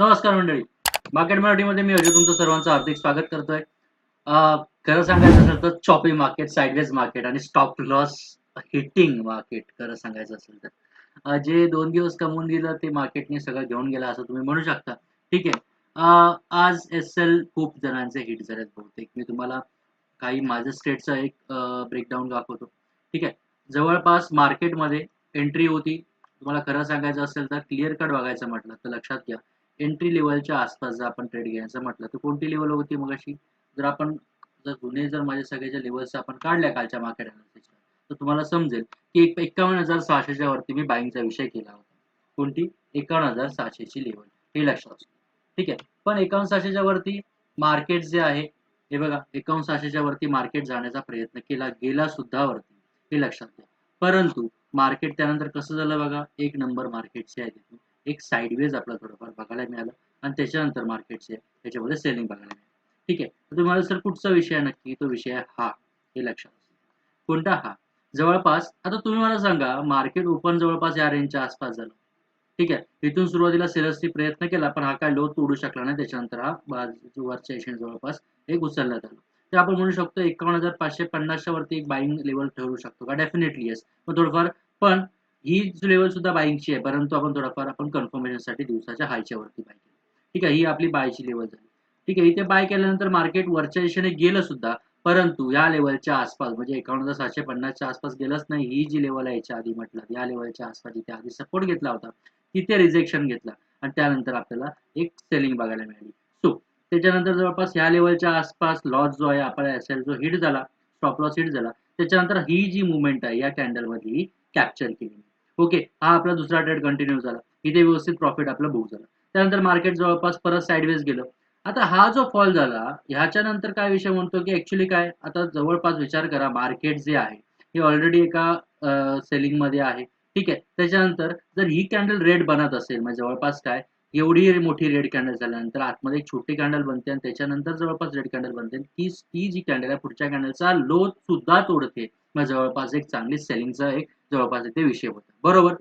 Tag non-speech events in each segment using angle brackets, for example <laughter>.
नमस्कार मंडळी. मार्केट मराठीमध्ये मी अजय तुमचं सर्वांचं हार्दिक स्वागत करतोय. खरं सांगायचं असेल तर चॉपी मार्केट साईडवेज मार्केट आणि स्टॉप लॉस हिटिंग मार्केट खरं सांगायचं असेल तर. जे दोन दिवस कमवून गेलं ते मार्केटने सगळं घेऊन गेलं असं तुम्ही म्हणू शकता. ठीक आहे. आज एस एल खूप जणांचे हिट झालेत बहुतेक. मी तुम्हाला काही माझ्या स्टेटचं एक ब्रेकडाऊन दाखवतो. ठीक आहे. जवळपास मार्केटमध्ये एंट्री होती. तुम्हाला खरं सांगायचं असेल तर क्लिअर कट बघायचं म्हटलं तर लक्षात घ्या. एंट्री लेवलच्या आसपास जर आपण ट्रेड घ्यायचं म्हटलं तर कोणती लेवल होती मग अशी जर आपण जर जुने जर माझ्या सगळ्याच्या लेवल्स आपण काढल्या कालच्या मार्केट अनालिसिसच्या तर तुम्हाला समजेल की एक एक्कावन्न हजार सहाशेच्या वरती मी बाईंगचा विषय केला होता. कोणती? एकावन्न हजार सहाशेची लेवल हे लक्षात असतो ठीक आहे? पण एकावन्न सहाशेच्या वरती मार्केट जे आहे हे बघा एकावन्न सहाशेच्या वरती मार्केट जाण्याचा प्रयत्न केला गेला सुद्धा वरती. हे लक्षात घ्या. परंतु मार्केट त्यानंतर कसं झालं बघा? एक नंबर मार्केटचे आहे तिथून एक साईडवेज आपला थोडंफार बघायला मिळालं. आणि त्याच्यानंतर मार्केटचे त्याच्यामध्ये सेलिंग बघायला मिळालं. ठीक आहे? तर तुम्हाला सर कुठचा विषय आहे नक्की? तो विषय हा. हे लक्षात कोणता हा? जवळपास आता तुम्ही मला सांगा मार्केट ओपन जवळपास या रेंजच्या आसपास झालं. ठीक आहे? इथून सुरुवातीला सेलर्सनी प्रयत्न केला पण हा काय लो तोडू शकला नाही. त्याच्यानंतर हा वरच्या एशियन जवळपास एक उचलण्यात आलं तर आपण म्हणू शकतो एकावन्न हजार पाचशे पन्नासच्या वरती एक बाईंग लेवल ठरू शकतो का? डेफिनेटली येस मग थोडंफार पण ही लेवल सुद्धा बाईंगची आहे. परंतु आपण थोडाफार आपण कन्फर्मेशनसाठी दिवसाच्या हायच्या वरती बाय केली. ठीक आहे ही आपली बायची लेवल झाली. ठीक आहे इथे बाय केल्यानंतर मार्केट वरच्या दिशेने गेलं सुद्धा परंतु या लेवलच्या आसपास म्हणजे एकावन्न हजार सातशे पन्नासच्या आसपास गेलंच नाही. ही जी लेवल आहे याच्या आधी म्हटलं या लेवलच्या आसपास जिथे आधी सपोर्ट घेतला होता तिथे रिजेक्शन घेतला. आणि त्यानंतर आपल्याला एक सेलिंग बघायला मिळाली. सो त्याच्यानंतर जवळपास ह्या लेवलच्या आसपास लॉस जो आहे आपला एस एल जो हिट झाला स्टॉप लॉस हिट झाला त्याच्यानंतर ही जी मुवमेंट आहे या कॅन्डलमध्ये ही कॅप्चर केली. ओके हा आपला दुसरा ट्रेड कंटिन्यू झाला. इथे व्यवस्थित प्रॉफिट आपलं बुक झालं. त्यानंतर मार्केट जवळपास परत साईडवेज गेलं. आता हा जो फॉल झाला ह्याच्या नंतर काय विषय म्हणतो की ऍक्च्युली काय? आता जवळपास विचार करा मार्केट जे आहे हे ऑलरेडी एका सेलिंगमध्ये आहे. ठीक आहे? त्याच्यानंतर जर ही कॅन्डल रेड बनत असेल म्हणजे जवळपास काय? एवढी मोठी रेड कॅन्डल झाल्यानंतर आतमध्ये एक छोटी कॅन्डल बनते आणि त्याच्यानंतर जवळपास रेड कॅन्डल बनते. ती ती जी कॅन्डल आहे पुढच्या कॅन्डलचा लो सुद्धा तोडते. मग जवळपास एक चांगली सेलिंगचा एक जवळपास इथे विषय होता. बरोबर?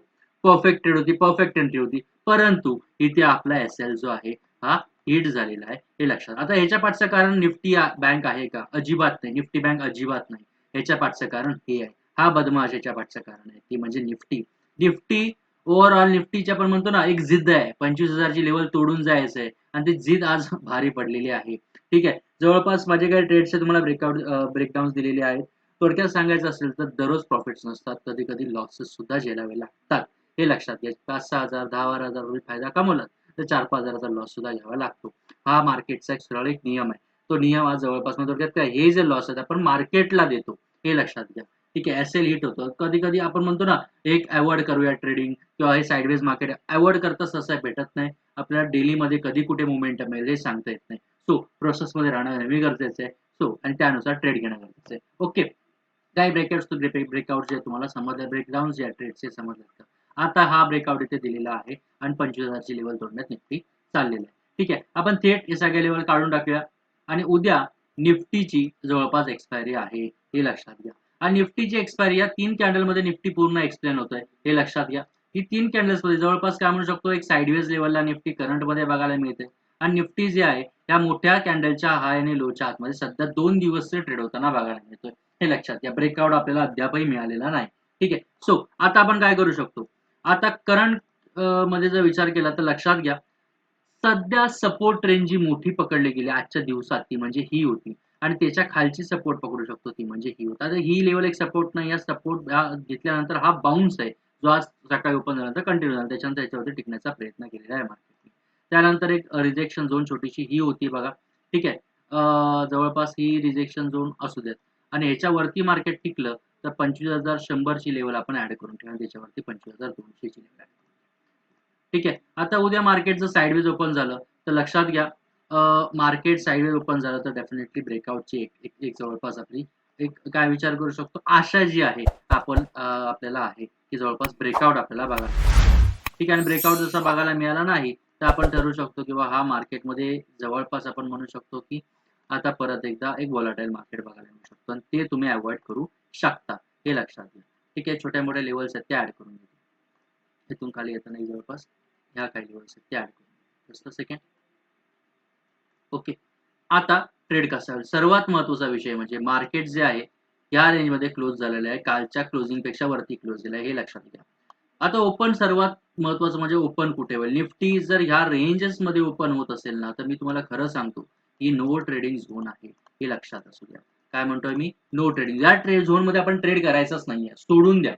परफेक्ट ट्रेड होती परफेक्ट एंट्री होती. परंतु इथे आपला एस एल जो आहे हा हिट झालेला आहे हे लक्षात आता ह्याच्या पाठचं कारण निफ्टी बँक आहे का? अजिबात नाही. निफ्टी बँक अजिबात नाही. ह्याच्या पाठचं कारण हे आहे. हा बदमाश याच्या पाठचं कारण आहे. ती म्हणजे निफ्टी. निफ्टी ओव्हरऑल निफ्टीच्या पण म्हणतो ना एक जिद्द आहे. पंचवीस हजारची लेवल तोडून जायचं आहे आणि ती जिद आज <laughs> भारी पडलेली आहे. ठीक आहे? जवळपास माझे काही ट्रेडचे तुम्हाला ब्रेकआउट ब्रेकडाऊन दिलेले आहेत. थोडक्यात सांगायचं असेल तर दररोज प्रॉफिट्स नसतात. कधी कधी लॉसेस सुद्धा झेलावे लागतात. हे लक्षात घ्या. पाच सहा हजार दहा बारा हजार रुपये फायदा कमवला तर चार पाच हजाराचा लॉस सुद्धा घ्यावा लागतो. हा मार्केटचा एक सरळ एक नियम आहे. तो नियम आज जवळपास थोडक्यात काय? हे जे लॉस आहेत आपण मार्केटला देतो. हे लक्षात घ्या. ठीक आहे? एस हिट होतं. कधी कधी आपण म्हणतो ना एक अवॉइड करूया ट्रेडिंग किंवा हे साईडवेज मार्केट अवॉइड करता तसं भेटत नाही. आपल्याला डेली मध्ये कधी कुठे मुवमेंट मिळेल हे सांगता येत नाही. सो प्रोसेसमध्ये राहणं नेहमी गरजेचं आहे. सो आणि त्यानुसार ट्रेड घेणं गरजेचं आहे. ओके काही ब्रेकआउट ब्रेकआउट जे तुम्हाला समजले ब्रेकडाऊन जे ट्रेडचे समजले आता हा ब्रेकआउट इथे दिलेला आहे आणि पंचवीस हजारची लेवल तोडण्यात निफ्टी चाललेला आहे. ठीक आहे? आपण थेट हे सगळे लेवल काढून टाकूया. आणि उद्या निफ्टीची जवळपास एक्सपायरी आहे हे लक्षात घ्या. आणि निफ्टीची एक्सपायरी या तीन कॅन्डलमध्ये निफ्टी पूर्ण एक्सप्लेन होत आहे हे लक्षात घ्या. ही तीन कॅन्डल्समध्ये जवळपास काय म्हणू शकतो? एक साईडवेज लेवलला निफ्टी करंटमध्ये बघायला मिळते. आणि निफ्टी जे आहे या मोठ्या कॅन्डलच्या हाय आणि लोच्या आतमध्ये सध्या दोन दिवस ट्रेड होताना बघायला मिळतोय. हे लक्षात घ्या. ब्रेकआउट आपल्याला अद्यापही मिळालेला नाही. ठीक आहे. सो आता आपण काय करू शकतो? आता करंटमध्ये जर विचार केला तर लक्षात घ्या. सध्या सपोर्ट रेंज जी मोठी पकडली गेली आजच्या दिवसात ती म्हणजे ही होती. आणि त्याच्या खालची सपोर्ट पकडू शकतो ती म्हणजे ही होती. तर ही लेवल एक सपोर्ट नाही. या सपोर्ट घेतल्यानंतर हा बाउन्स आहे. जो आज सकाळी ओपन झाल्यानंतर कंटिन्यू झाला. त्याच्यानंतर त्याच्यावरती टिकण्याचा प्रयत्न केलेला आहे मार्केटने त्यानंतर एक रिजेक्शन झोन छोटीशी ही होती बघा. ठीक आहे. जवळपास ही रिजेक्शन झोन असू देत. आणि ह्याच्यावरती मार्केट टिकलं तर पंचवीस हजार शंभरची लेवल आपण ऍड करून ठेवा त्याच्यावरती पंचवीस हजार दोनशेची लेवल ऍड ठीक आहे? आता उद्या मार्केट जर साईडवेज ओपन झालं तर लक्षात घ्या मार्केट साईडवेज ओपन झालं तर डेफिनेटली ब्रेकआउटची एक, एक, एक जवळपास आपली एक काय विचार करू शकतो? आशा जी आहे आपण आपल्याला आहे की जवळपास ब्रेकआउट आपल्याला बघायला ठीक आहे? आणि ब्रेकआउट जसा बघायला मिळाला नाही तर आपण ठरवू शकतो किंवा हा मार्केटमध्ये जवळपास आपण म्हणू शकतो की आता परत एकदा एक वॉलाटाईल मार्केट बघायला मिळू शकतो. आणि ते तुम्ही अवॉइड करू शकता हे लक्षात घ्या. ठीक आहे छोट्या मोठ्या लेवल्स आहेत त्या ऍड करून घेतो इथून खाली येताना जवळपास. ह्या काही लेवल्स आहेत त्या ऍड करून जस्ट सेकंड ओके आता ट्रेड कसा होईल सर्वात महत्त्वाचा विषय म्हणजे मार्केट जे आहे या रेंजमध्ये क्लोज झालेलं आहे. कालच्या क्लोजिंगपेक्षा वरती क्लोज झालं आहे हे लक्षात घ्या. आता ओपन सर्वात महत्वाचं म्हणजे ओपन कुठे? होईल निफ्टी जर ह्या रेंजेस मध्ये ओपन होत असेल ना तर मी तुम्हाला खरं सांगतो ही नो ट्रेडिंग झोन आहे हे लक्षात असू द्या. काय म्हणतोय मी? नो ट्रेडिंग या ट्रेड झोनमध्ये आपण ट्रेड करायचंच नाहीये. सोडून द्या.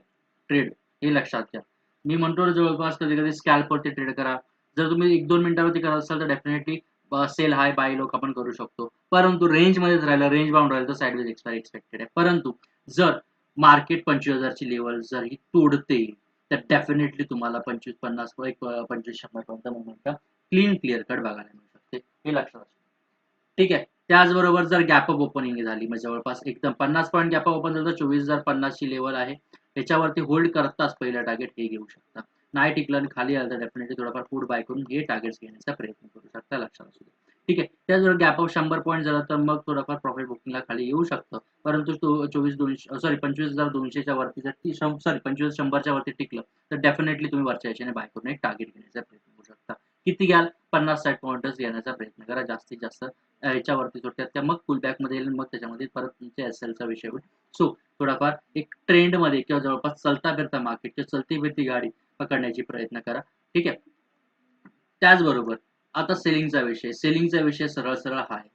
ट्रेड हे लक्षात घ्या. मी म्हणतो जवळपास कधी कधी स्कॅल्पवरती ट्रेड करा. जर तुम्ही एक दोन मिनिटावरती करत असाल तर डेफिनेटली सेल हाय बाय लोक आपण करू शकतो. परंतु रेंज मध्येच राहिलं रेंज बाउंड राहिलं तर साईडवेज एक्सपायर एक्सपेक्टेड आहे. परंतु जर मार्केट पंचवीस हजारची लेवल जर ही तोडते तर डेफिनेटली तुम्हाला पंचवीस पन्नास एक पंचवीस शंभर पर्यंत क्लीन क्लिअर कट बघायला मिळू शकते. हे लक्षात असतं ठीक आहे. त्याचबरोबर जर गॅप अप ओपनिंग झाली म्हणजे जवळपास एकदम पन्नास पॉईंट गॅप अप ओपन झालं तर चोवीस हजार पन्नासची लेवल आहे. त्याच्यावरती होल्ड करताच पहिलं टार्गेट हे घेऊ शकता. नाही टिकलं आणि खाली आलं तर डेफिनेटली थोडाफार फूड बाय करून हे टार्गेट्स घेण्याचा प्रयत्न करू शकता लक्षात असू दे. ठीक आहे. त्याचबरोबर गॅप शंभर पॉईंट झाला तर मग थोडाफार प्रॉफिट बुकिंगला खाली येऊ शकतं. परंतु तो चोवीस दोनशे सॉरी पंचवीस हजार दोनशेच्या वरती जर सॉरी पंचवीस शंभरच्या वरती टिकलं तर डेफिनेटली तुम्ही वरच्या याच्याने बाय करून एक टार्गेट घेण्याचा प्रयत्न किती घ्याल? पन्नास साठ पॉईंटच घेण्याचा प्रयत्न करा. जास्तीत जास्त याच्यावरती सोडतात त्या मग पुलबॅकमध्ये येईल मग त्याच्यामध्ये परत तुमच्या एस एलचा विषय होईल. सो थोडाफार एक ट्रेंडमध्ये किंवा जवळपास चलता फिरता मार्केट किंवा चलती फिरती गाडी पकडण्याची प्रयत्न करा. ठीक आहे? त्याचबरोबर आता सेलिंगचा विषय. सेलिंगचा विषय सरळ सरळ हा आहे.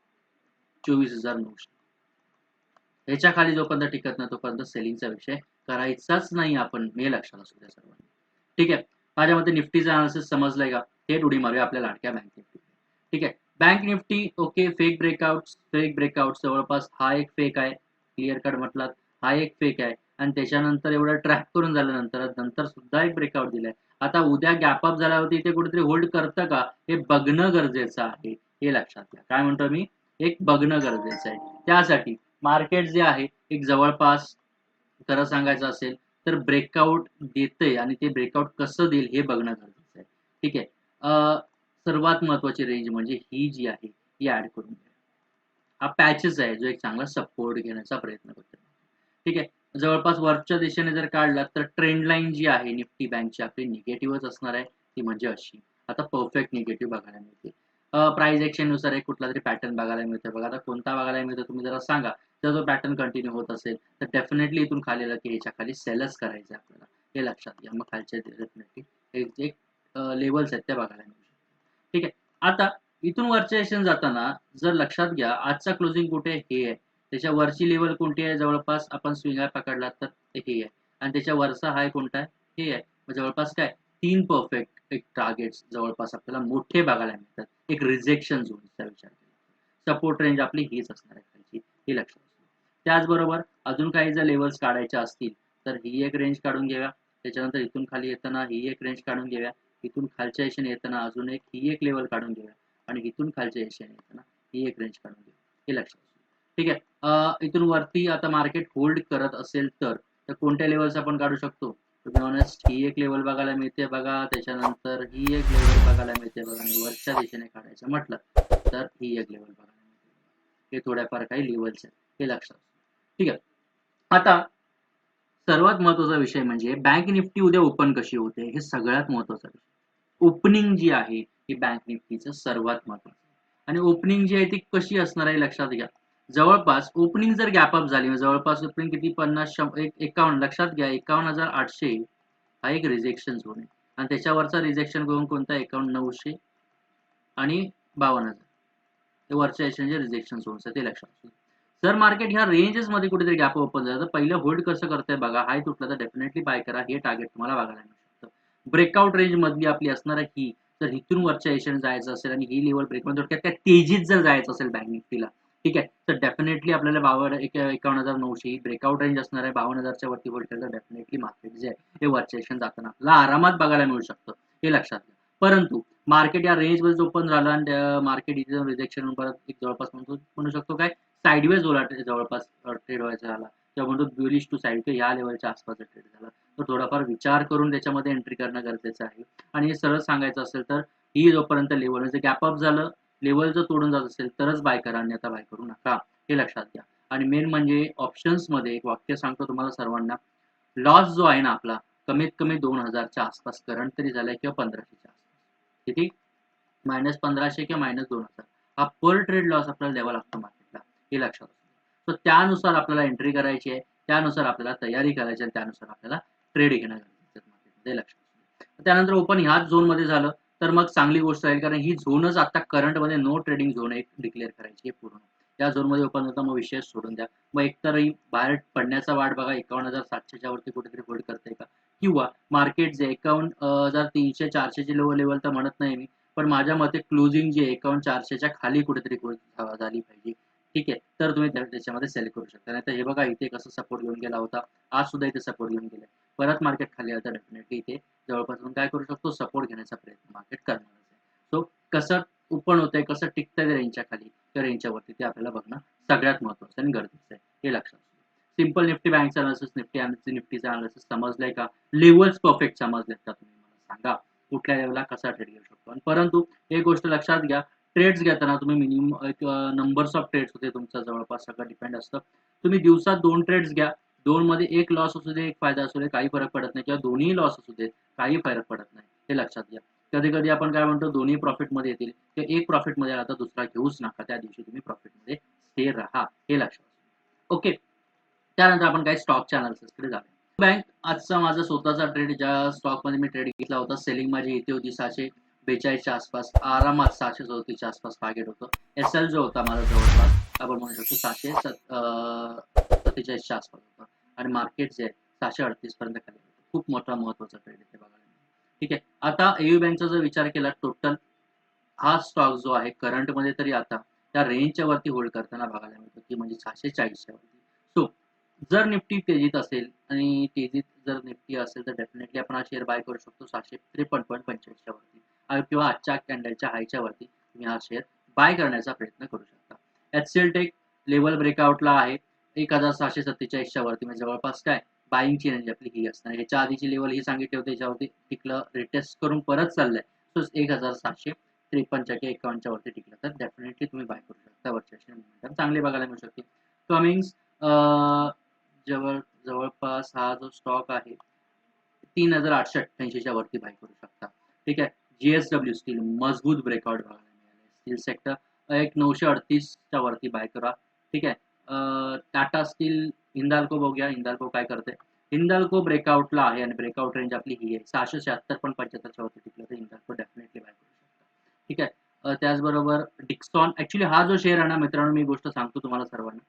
चोवीस हजार नऊशे. ह्याच्या खाली जोपर्यंत टिकत नाही तोपर्यंत सेलिंगचा विषय करायचाच नाही आपण हे लक्षात असू द्या सर्वांनी. ठीक आहे? माझ्या मते निफ्टीचा अनालिसिस समजलंय का? थेट उडी मारूया आपल्या लाडक्या बँक निफ्टी ठीक आहे? Bank Nifty okay fake breakout fake breakout जवळपास हा एक फेक आहे. क्लिअर कट म्हटलात हा एक फेक आहे. आणि त्याच्यानंतर एवढं ट्रॅक करून झाल्यानंतर नंतर सुद्धा एक ब्रेकआउट दिलाय. आता उद्या गॅप अप झाल्यावरती ते कुठेतरी होल्ड करतं का? हे बघणं गरजेचं आहे. हे लक्षात घ्या. काय म्हणतो मी? एक बघणं गरजेचं आहे. त्यासाठी मार्केट जे आहे एक जवळपास खरं सांगायचं असेल तर ब्रेकआउट देते आणि ते ब्रेकआउट कसं देईल हे बघणं गरजेचं आहे. ठीक आहे? सर्वात महत्वाची रेंज म्हणजे ही जी आहे ही ऍड करून घ्या. हा पॅचेस आहे जो एक चांगला सपोर्ट घेण्याचा प्रयत्न करतो. ठीक आहे? जवळपास वरच्या दिशेने जर काढला तर ट्रेंड लाईन जी आहे निफ्टी बँकची आपली निगेटिव्हच असणार आहे ती म्हणजे अशी. आता परफेक्ट निगेटिव्ह बघायला मिळते. प्राइस एक्शननुसार एक कुठला तरी पॅटर्न बघायला मिळतो बघा आता कोणता बघायला मिळतो तुम्ही जरा सांगा. जर तो पॅटर्न कंटिन्यू होत असेल तर डेफिनेटली इथून खाली की ह्याच्या खाली सेलच करायचं आपल्याला. हे लक्षात घ्या. मग खालच्या डेफिनेटली एक लेवल्स आहेत त्या बघायला मिळू ठीक आहे. आता इथून वरच्या सेशन जाताना जर लक्षात घ्या आजचा क्लोजिंग कुठे हे आहे. त्याच्या वरची लेवल कोणती आहे? जवळपास आपण स्विंग हाय पकडला तर हे आहे. आणि त्याच्या वरचा हाय कोणता आहे? हे आहे. जवळपास काय? तीन परफेक्ट एक टार्गेट्स जवळपास आपल्याला मोठे बघायला मिळतात. एक रिजेक्शन झोनचा विचार केला सपोर्ट रेंज आपली हीच असणार आहे खालची. हे लक्षात त्याचबरोबर अजून काही जर लेवल्स काढायच्या असतील तर ही एक रेंज काढून घेऊया. त्याच्यानंतर इथून खाली येताना ही एक रेंज काढून घेऊया. इथून खालच्या यशाने येताना अजून एक ही एक लेवल काढून घेऊया. आणि इथून खालच्या यशाने येताना ही एक रेंज काढून घेऊ हे लक्षात ठीक आहे? इथून वरती आता मार्केट होल्ड करत असेल तर कोणत्या लेवल्स आपण काढू शकतो? ऑनेस्ट ही एक लेवल बघायला मिळते बघा. त्याच्यानंतर ही एक लेवल बघायला मिळते बघा. आणि वरच्या दिशेने काढायचं म्हटलं तर ही एक लेवल बघायला मिळते हे थोड्याफार काही लेवल्स आहेत. हे लक्षात ठीक आहे? आता सर्वात महत्त्वाचा विषय म्हणजे बँक निफ्टी उद्या ओपन कशी होते हे सगळ्यात महत्त्वाचा विषय. ओपनिंग जी आहे ही बँक निफ्टीचं सर्वात महत्वाचं आणि ओपनिंग जी आहे ती कशी असणार आहे लक्षात घ्या. जवळपास ओपनिंग जर गॅप अप झाली म्हणजे जवळपास ओपनिंग किती? पन्नास एक एकावन्न लक्षात घ्या एकावन्न हजार आठशे हा एक रिजेक्शन झोन आहे. आणि त्याच्यावरचा रिजेक्शन करून कोणता? एकावन्न नऊशे आणि बावन्न हजार. हे वरच्या जे रिजेक्शन झोन्स आहे ते लक्षात जर मार्केट ह्या रेंजेस मध्ये कुठेतरी गॅप ओपन झालं तर पहिलं होल्ड कसं करतंय बघा हाय तुटला तर डेफिनेटली बाय करा. हे टार्गेट तुम्हाला बघायला मिळेल. ब्रेकआउट रेंज मधली आपली असणार आहे ही. तर इथून वरच्या एशियन जायचं असेल आणि ही लेवल ब्रेकआउट थोडक्यात काय तेजीत जर जायचं असेल बँक निफ्टीला ठीक आहे? तर डेफिनेटली आपल्याला बावन्न एक एकावन्न हजार नऊशे ही ब्रेकआउट रेंज असणार आहे. बावन्न हजारच्या वरती होल्ड केलं तर डेफिनेटली मार्केट जे आहे हे वरच्या एशियन जाताना आपल्याला आरामात बघायला मिळू शकतं हे लक्षात घ्या. परंतु मार्केट या रेंजमध्ये ओपन झालं आणि मार्केट इथे रिजेक्शन परत एक जवळपास म्हणतो म्हणू शकतो काय? साईडवेज ओला जवळपास ट्रेड व्हायचा झाला. किंवा म्हणतो ब्युलिश टू साईड किंवा या लेवलच्या आसपास ट्रेड झाला. तर थोडाफार विचार करून त्याच्यामध्ये एंट्री करणं गरजेचं आहे. आणि हे सरळ सांगायचं असेल तर ही जोपर्यंत लेवल म्हणजे गॅप अप झालं लेवल जर तोडून जात असेल तरच बाय करा अन्यथा बाय करू नका. हे लक्षात घ्या. आणि मेन म्हणजे ऑप्शन्समध्ये एक वाक्य सांगतो तुम्हाला सर्वांना. लॉस जो आहे ना आपला कमीत कमी दोन हजारच्या आसपास करंट तरी झालाय किंवा पंधराशेच्या आसपास. किती? मायनस पंधराशे किंवा मायनस दोन हजार. हा पर ट्रेड लॉस आपल्याला द्यावा लागतो मार्केटला हे लक्षात असतं तर त्यानुसार आपल्याला एंट्री करायची आहे त्यानुसार आपल्याला तयारी करायची आहे त्यानुसार आपल्याला ट्रेड घेणं गरजेचं मार्केटमध्ये लक्षात त्यानंतर ओपन ह्याच झोनमध्ये झालं तर मग चांगली गोष्ट राहील कारण ही झोनच आता करंटमध्ये नो ट्रेडिंग झोन एक डिक्लेअर करायची आहे पूर्ण. या झोनमध्ये ओपन होता मग विषय सोडून द्या. मग एकतर बाहेर पडण्याचा वाट बघा एकावन्न हजार सातशेच्या वरती कुठेतरी होल्ड करते का? किंवा मार्केट जे एकावन्न हजार तीनशे चारशेचे लो लेवल तर म्हणत नाही मी पण माझ्या मते क्लोजिंग जे एकावन्न चारशेच्या खाली कुठेतरी झाली पाहिजे. ठीक आहे. तर तुम्ही त्याच्यामध्ये सेल करू शकता. नाही तर हे बघा इथे कसं सपोर्ट घेऊन गेला होता. आज सुद्धा इथे सपोर्ट घेऊन गेले. परत मार्केट खाली आता डेफिनेटली इथे जवळपास आपण काय करू शकतो? सपोर्ट घेण्याचा प्रयत्न मार्केट करणार आहे. सो कसं ओपन होतंय कसं टिकतंय रेंजच्या खाली त्या रेंजच्या वरती ते आपल्याला बघणं सगळ्यात महत्वाचं आणि गरजेचं आहे. हे लक्षात सिंपल निफ्टी बँकचा अनालिसिस निफ्टी निफ्टीचा अनालिसिस समजलंय का? लेवल्स परफेक्ट समजलेत का तुम्ही? मला सांगा. कुठल्या लेवलला कसा ट्रेड घेऊ शकतो? आणि परंतु एक गोष्ट लक्षात घ्या. ट्रेड्स घेताना तुम्ही मिनिमम एक नंबर्स ऑफ ट्रेड्स होते तुमचा जवळपास सगळं डिपेंड असतं. तुम्ही दिवसात दोन ट्रेड्स घ्या. दोन मध्ये एक लॉस असू दे एक फायदा असू दे काही फरक पडत नाही. किंवा दोन्ही लॉस असू दे काही फरक पडत नाही. हे लक्षात घ्या. कधी कधी आपण काय म्हणतो दोन्ही प्रॉफिटमध्ये येतील. किंवा एक प्रॉफिटमध्ये आला तर दुसरा घेऊच नका. त्या दिवशी तुम्ही प्रॉफिटमध्ये स्थिर राहा. हे लक्षात ओके त्यानंतर आपण काही स्टॉकच्या अनालिसिसकडे जाऊया. बँक आजचा माझा स्वतःचा ट्रेड ज्या स्टॉकमध्ये मी ट्रेड घेतला होता सेलिंग माझी इथे होती सहाशे. बेचाळीसच्या आसपास आरामात सहाशे चौतीसच्या आसपास टार्गेट होतं. एस एल जो होता माझा जवळपास आपण म्हणू शकतो सहाशे सत्तेचाळीसच्या आसपास होता. आणि मार्केट जे आहे सहाशे अडतीस पर्यंत खाली खूप मोठा महत्त्वाचा ट्रेड इथे बघायला ठीक आहे. आता एयू बँकचा जर विचार केला टोटल हा स्टॉक जो आहे करंटमध्ये तरी आता त्या रेंजच्या वरती होल्ड करताना बघायला मिळतो की म्हणजे सहाशे चाळीसच्या वरती. सो जर निफ्टी तेजीत असेल आणि तेजीत जर निफ्टी असेल तर डेफिनेटली आपण हा शेअर बाय करू शकतो सहाशे त्रेपन्न पॉईंट पंचेचाळीसच्या वरती. किंवा आजच्या कॅन्डलच्या हायच्या वरती तुम्ही हा शेअर बाय करण्याचा प्रयत्न करू शकता. H C L tech level ब्रेकआउटला आहे. एक हजार सहाशे सत्तेचाळीसच्या वरती म्हणजे जवळपास काय? बाईंगची रेंज आपली ही असणार याच्या आधीची लेवल ही सांगितली होती याच्यावरती टिकलं रिटेस्ट करून परत चाललंय. सो एक हजार सहाशे त्रेपन्नच्या किंवा एकावन्नच्या वरती टिकलं तर डेफिनेटली तुम्ही बाय करू शकता. वरच्या चांगले बघायला मिळू शकते. कमिंग्स जवळ जवळपास हा जो स्टॉक आहे तीन हजार आठशे अठ्ठ्याऐंशीच्या वरती बाय करू शकता. ठीक आहे? जीएसडब्ल्यू स्टील मजबूत ब्रेकआउट बघायला मिळाले स्टील सेक्टर एक नऊशे अडतीसच्या वरती बाय करा. ठीक आहे? टाटा स्टील हिंदाल्को बघूया. हिंदाल्को काय करते हिंदाल्को ब्रेकआउटला आहे आणि ब्रेकआउट रेंज आपली ही आहे. सहाशे शहात्तर पण पंच्याहत्तरच्या वरती टिकलं तर हिंदाल्को डेफिनेटली बाय करू शकता. ठीक आहे? त्याचबरोबर डिक्सॉन ऍक्च्युली हा जो शेअर आहे ना मित्रांनो मी गोष्ट सांगतो तुम्हाला सर्वांना.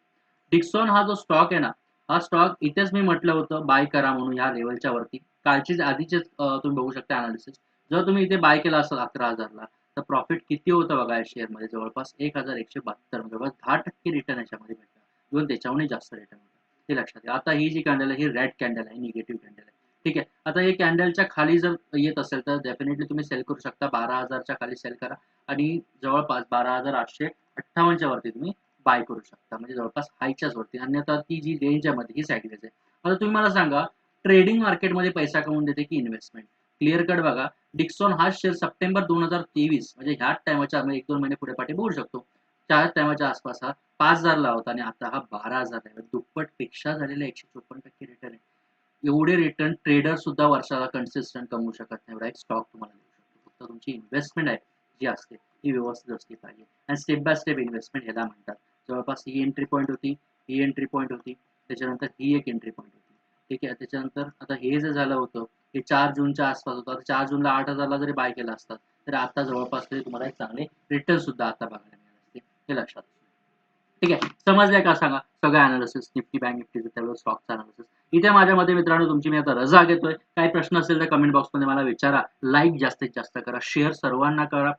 डिक्सॉन हा जो स्टॉक आहे ना हा स्टॉक इथेच मी म्हटलं होतं बाय करा म्हणून ह्या लेवलच्या वरती. कालचीच आधीचेच तुम्ही बघू शकता अनालिसिस जर तुम्ही इथे बाय केला असाल अकरा हजारला तर प्रॉफिट किती होतं बघा या शेअरमध्ये जवळपास एक हजार एकशे बहात्तर जवळपास म्हणजे दहा टक्के रिटर्न याच्यामध्ये भेटला. दोन त्याच्याहूनही जास्त रिटर्न होतं. लक्षात घ्या आता ही जी कॅन्डल आहे ही रेड कॅन्डल आहे निगेटिव्ह कॅन्डल आहे. ठीक आहे? आता हे कॅन्डलच्या खाली जर येत असेल तर डेफिनेटली तुम्ही सेल करू शकता. बारा हजारच्या खाली सेल करा. आणि जवळपास बारा हजार आठशे अठ्ठावन्नच्या वरती तुम्ही बाय करू शकता. म्हणजे जवळपास हायच्याच वरती. अन्यथा ती जी रेंज आहे मध्ये ही साईडवेज आहे. आता तुम्ही मला सांगा ट्रेडिंग मार्केटमध्ये पैसा कमवून देते की इन्व्हेस्टमेंट क्लिअर कट बघा. डिक्सॉन हा शेअर सप्टेंबर दोन हजार तेवीस म्हणजे ह्याच टायमाच्या एक दोन महिने पुढे पाठी बोलू शकतो. त्या टायमाच्या आसपास हा पाच हजारला होता आणि आता हा बारा हजार आहे. दुप्पटपेक्षा झालेला एकशे चोपन्न टक्के रिटर्न आहे. एवढे रिटर्न ट्रेडर सुद्धा वर्षाला कन्सिस्टंट कमवू शकत नाही. एवढा एक स्टॉक तुम्हाला देऊ शकतो. फक्त तुमची इन्व्हेस्टमेंट आहे जी असते ही व्यवस्थित असली पाहिजे. आणि स्टेप बाय स्टेप इन्व्हेस्टमेंट ह्याला म्हणतात. जवळपास ही एंट्री पॉईंट होती ही एंट्री पॉईंट होती. त्याच्यानंतर ही एक एंट्री पॉईंट होती. ठीक आहे त्याच्यानंतर आता हे जे झालं होतं हे चार जूनच्या आसपास होतं. आता चार जूनला आठ हजारला जरी बाय केला असतात तर आता जवळपास तरी तुम्हाला एक चांगले रिटर्न सुद्धा आता बघायला मिळाले असते. हे लक्षात ठीक आहे? समजलंय का सांगा? सगळं अनालिसिस निफ्टी बँक निफ्टीचं त्यावेळेस स्टॉकचं अनालिसिस इथे माझ्यामध्ये मित्रांनो तुमची मी आता रजा घेतोय. काही प्रश्न असेल तर कमेंट बॉक्समध्ये मला विचारा. लाईक जास्तीत जास्त करा. शेअर सर्वांना करा.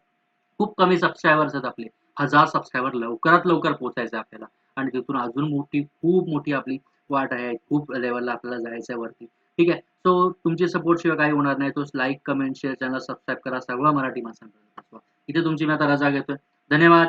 खूप कमी सबस्क्रायबर्स आहेत आपले. हजार सबस्क्रायबर लवकरात लवकर पोहोचायचं आपल्याला. आणि तिथून अजून मोठी खूप मोठी आपली वाट आहे. खूप लेवलला आपल्याला जायचं आहे वरती. ठीक आहे. सो तुमची सपोर्ट शिवाय काही होणार नाही. तो like comment share channel subscribe करा. सगळं मराठी माणसांपर्यंत इथे तुमची मी आता रजा घेतोय. धन्यवाद.